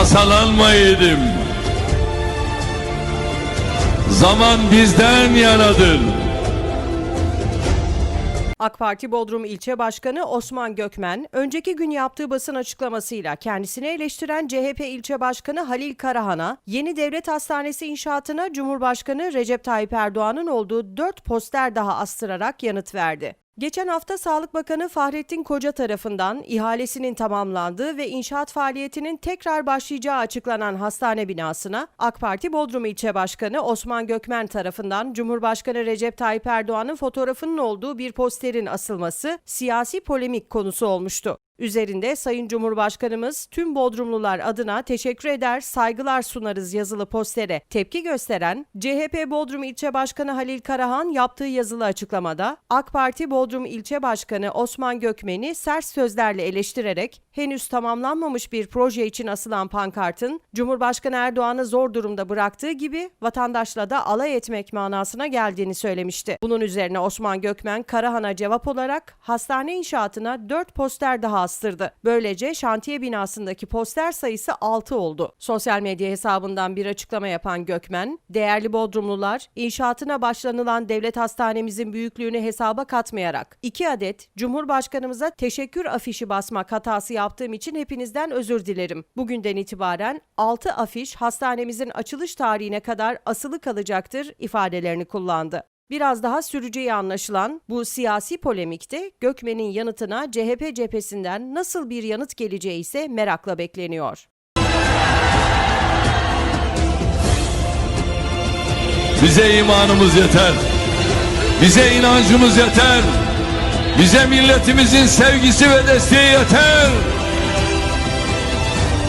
tasalanmayaydım. Zaman bizden yanadır. AK Parti Bodrum İlçe Başkanı Osman Gökmen, önceki gün yaptığı basın açıklamasıyla kendisini eleştiren CHP İlçe Başkanı Halil Karahan'a, yeni devlet hastanesi inşaatına Cumhurbaşkanı Recep Tayyip Erdoğan'ın olduğu dört poster daha astırarak yanıt verdi. Geçen hafta Sağlık Bakanı Fahrettin Koca tarafından ihalesinin tamamlandığı ve inşaat faaliyetinin tekrar başlayacağı açıklanan hastane binasına AK Parti Bodrum İlçe Başkanı Osman Gökmen tarafından Cumhurbaşkanı Recep Tayyip Erdoğan'ın fotoğrafının olduğu bir posterin asılması siyasi polemik konusu olmuştu. Üzerinde Sayın Cumhurbaşkanımız tüm Bodrumlular adına teşekkür eder, saygılar sunarız yazılı postere tepki gösteren CHP Bodrum İlçe Başkanı Halil Karahan yaptığı yazılı açıklamada AK Parti Bodrum İlçe Başkanı Osman Gökmen'i sert sözlerle eleştirerek henüz tamamlanmamış bir proje için asılan pankartın Cumhurbaşkanı Erdoğan'ı zor durumda bıraktığı gibi vatandaşla da alay etmek manasına geldiğini söylemişti. Bunun üzerine Osman Gökmen Karahan'a cevap olarak hastane inşaatına 4 poster daha astırdı. Böylece şantiye binasındaki poster sayısı 6 oldu. Sosyal medya hesabından bir açıklama yapan Gökmen, değerli Bodrumlular, inşaatına başlanılan devlet hastanemizin büyüklüğünü hesaba katmayarak 2 adet Cumhurbaşkanımıza teşekkür afişi basmak hatası yaptığım için hepinizden özür dilerim. Bugünden itibaren 6 afiş hastanemizin açılış tarihine kadar asılı kalacaktır ifadelerini kullandı. Biraz daha süreceği anlaşılan bu siyasi polemikte Gökmen'in yanıtına CHP cephesinden nasıl bir yanıt geleceği ise merakla bekleniyor. Bize imanımız yeter. Bize inancımız yeter. Bize milletimizin sevgisi ve desteği yeter.